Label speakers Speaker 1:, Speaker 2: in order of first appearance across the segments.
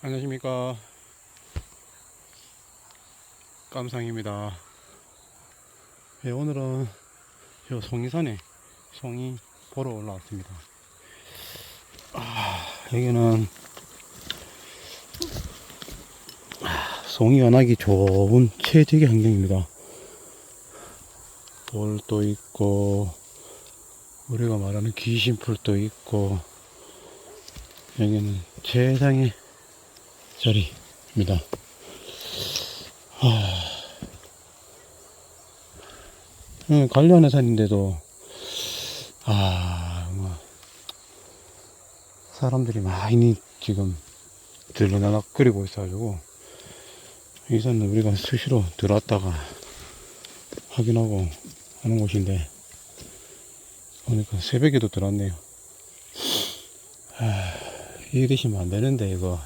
Speaker 1: 안녕하십니까. 깜상입니다. 네, 오늘은 저 송이산에 송이 보러 올라왔습니다. 아, 여기는 아, 송이 연하기 좋은 최적의 환경입니다. 돌도 있고 우리가 말하는 귀신풀도 있고 여기는 최상의 자리입니다. 하... 음, 관련한 산인데도 아, 뭐 사람들이 많이 지금 들러나락거리고 있어가지고 이 산은 우리가 수시로 들어왔다가 확인하고 하는 곳인데 보니까 새벽에도 들어왔네요. 아, 이러시면 안 되는데 이거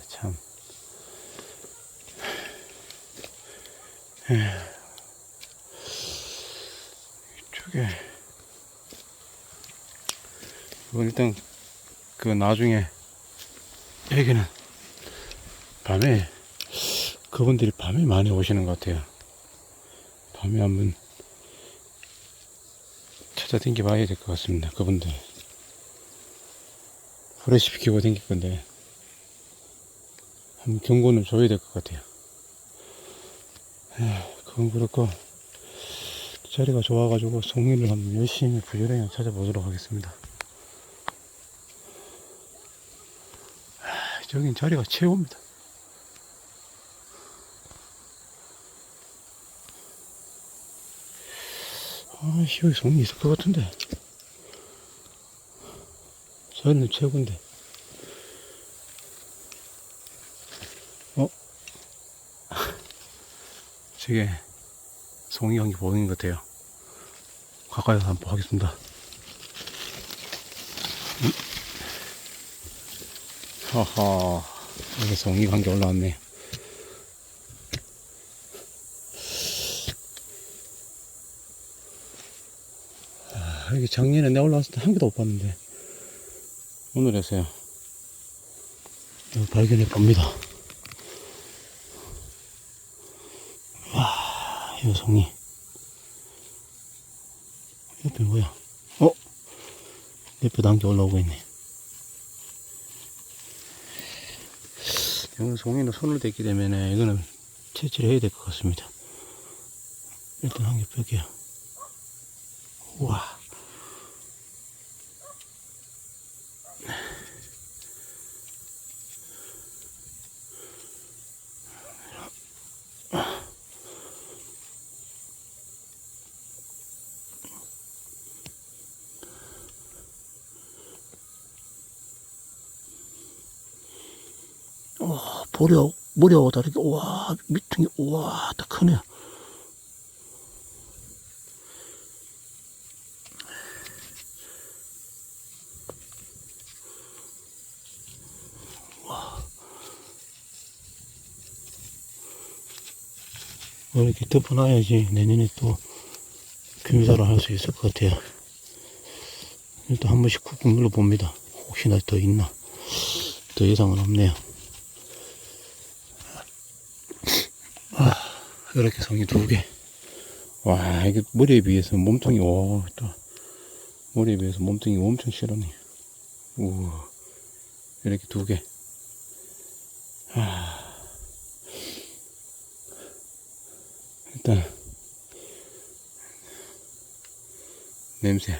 Speaker 1: 참. 에휴. 이쪽에 이건 일단 그 나중에 여기는 밤에 그분들이 밤에 많이 오시는 것 같아요. 밤에 한번 찾아다녀 봐야 될 것 같습니다. 그분들. 후레쉬 피키고 댕길 건데 한번 경고는 줘야 될 것 같아요. 에휴, 그건 그렇고 자리가 좋아가지고 송이를 한번 열심히 부지런히 찾아보도록 하겠습니다. 아, 저긴 자리가 최고입니다. 아씨 여기 송이 있을 것 같은데 자리는 최고인데 저게 송이 한개 보이는 것 같아요. 가까이서 한번 보겠습니다. 음. 하하 여기 송이 한개 올라왔네. 아, 여기 작년에 내가 올라왔을 때 한 개도 못 봤는데. 오늘 에서요. 발견해 봅니다 송이. 옆에 뭐야? 어? 옆에 단계 올라오고 있네. 이건 송이는 손을 댔기 때문에 이거는 채취를 해야 될 것 같습니다. 일단 한개 뺄게요. 우와 와, 보려, 머리하고 다르게, 와, 밑둥이, 와, 딱 크네. 와. 이렇게 덮어놔야지 내년에 또 금사를 할 수 있을 것 같아요. 일단 한 번씩 쿡쿡 눌러봅니다. 혹시나 더 있나. 더 이상은 없네요. 이렇게 성이 두 개. 와, 이게 머리에 비해서 몸통이, 와, 또, 머리에 비해서 몸통이 엄청 실하네. 우와, 이렇게 두 개. 아, 일단, 냄새.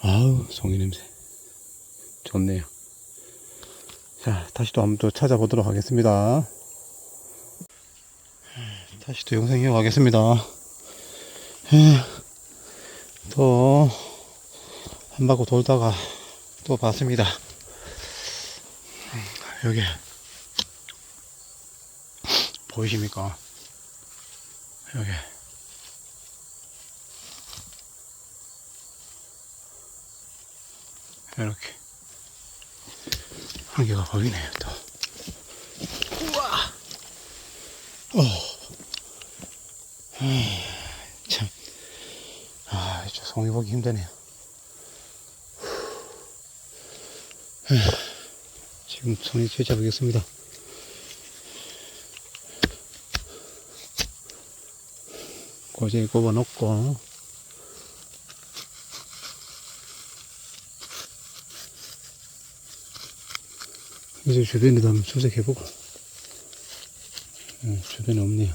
Speaker 1: 아우, 송이 냄새. 좋네요. 자, 다시 또 한번 또 찾아보도록 하겠습니다. 다시 또 영상 이어가겠습니다. 또, 한 바퀴 돌다가 또 봤습니다. 여기, 보이십니까? 여기. 이렇게. 한 개가 보이네요, 또. 우와! 어. 거의 보기 힘드네요. 지금 손이 쥐잡보겠습니다. 고지에 꼽아 놓고. 이제 주변에도 한번 수색해보고. 음, 주변에 없네요.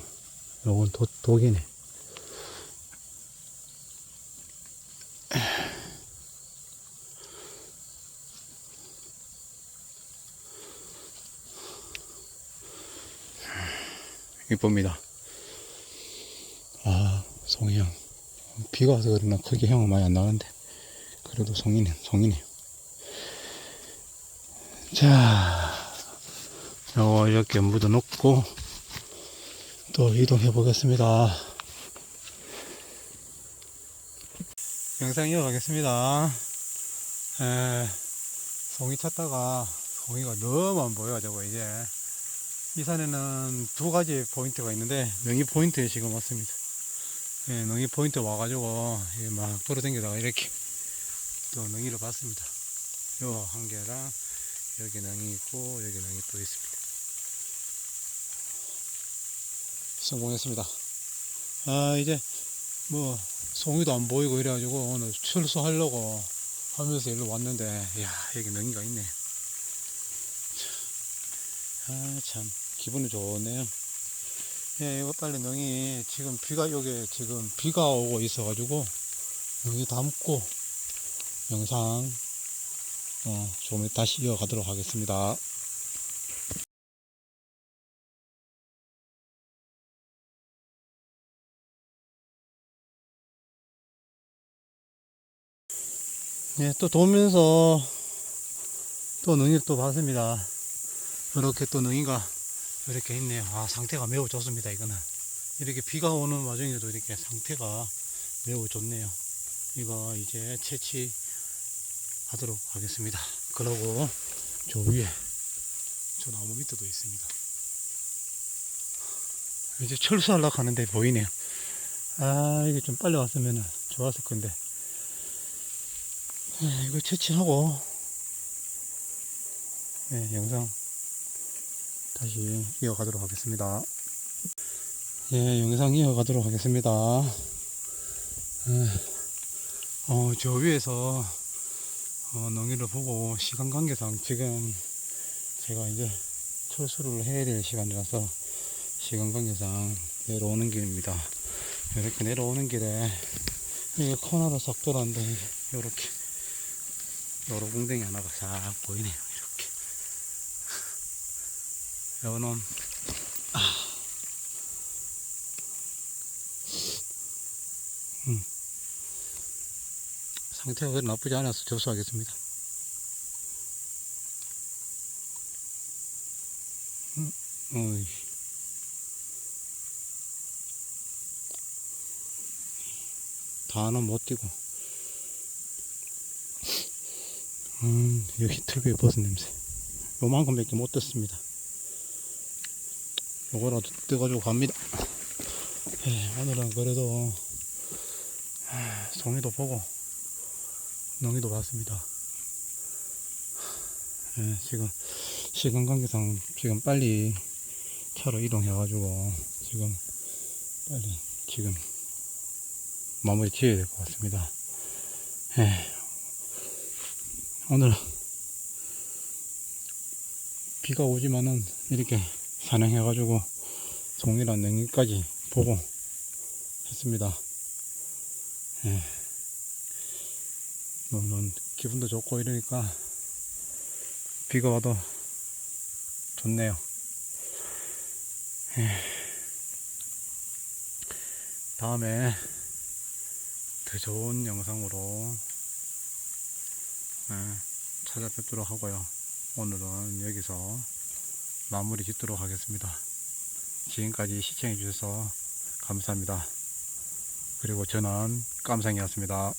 Speaker 1: 요건 독이네. 이쁩니다. 아 송이향 비가 와서 그러나 크게 향은 많이 안 나는데 그래도 송이네 송이네요 자 요거 이렇게 묻어 놓고 또 이동해 보겠습니다. 영상 이어가겠습니다. 에, 송이 찾다가 송이가 너무 안 보여 저거 이제 이 산에는 두 가지 포인트가 있는데 명이 포인트에 지금 왔습니다 예, 능이 포인트 와가지고 예, 막 돌아다니다가 이렇게 또 능이를 봤습니다. 요 한 개랑 여기 능이 있고 여기 능이 또 있습니다. 성공했습니다. 아 이제 뭐 송이도 안 보이고 이래가지고 오늘 출소하려고 하면서 일로 왔는데 야 여기 능이가 있네. 아 참 기분이 좋네요. 예, 이거 빨리 능이 지금 비가 여기 지금 비가 오고 있어가지고 능이 담고 영상 어, 좀 다시 이어가도록 하겠습니다. 예, 또 도면서 또 능이를 또 봤습니다. 이렇게 또 능이가 이렇게 있네요. 아, 상태가 매우 좋습니다, 이거는. 이렇게 비가 오는 와중에도 이렇게 상태가 매우 좋네요. 이거 이제 채취하도록 하겠습니다. 그러고 저 위에 저 나무 밑에도 있습니다. 이제 철수하려고 하는데 보이네요. 아, 이게 좀 빨리 왔으면 좋았을 건데. 아, 이거 채취하고, 네, 영상 다시 이어가도록 하겠습니다. 예, 영상 이어가도록 하겠습니다. 예, 어, 저 위에서 어, 농이를 보고 시간 관계상 지금 제가 이제 철수를 해야 될 시간이라서 시간 관계상 내려오는 길입니다. 이렇게 내려오는 길에 이게 코너로 싹 돌았는데 이렇게 요로 궁뎅이 하나가 싹 보이네요. 요놈 음. 상태가 나쁘지 않아서 접수하겠습니다. 음. 다는 못 뛰고. 음, 여기 특유의 버섯 냄새. 요만큼밖에 못 떴습니다. 요거라도 떠가지고 갑니다. 예, 오늘은 그래도 아, 송이도 보고 농이도 봤습니다. 예, 지금 시간 관계상 지금 빨리 차로 이동해가지고 지금 빨리 지금 마무리 지어야 될 것 같습니다. 예, 오늘 비가 오지만은 이렇게 산행해가지고 송이랑 냉이까지 보고 했습니다. 예. 물론 기분도 좋고 이러니까 비가 와도 좋네요. 예. 다음에 더 좋은 영상으로 예, 찾아뵙도록 하고요. 오늘은 여기서 마무리 짓도록 하겠습니다. 지금까지 시청해 주셔서 감사합니다. 그리고 저는 깜상이었습니다.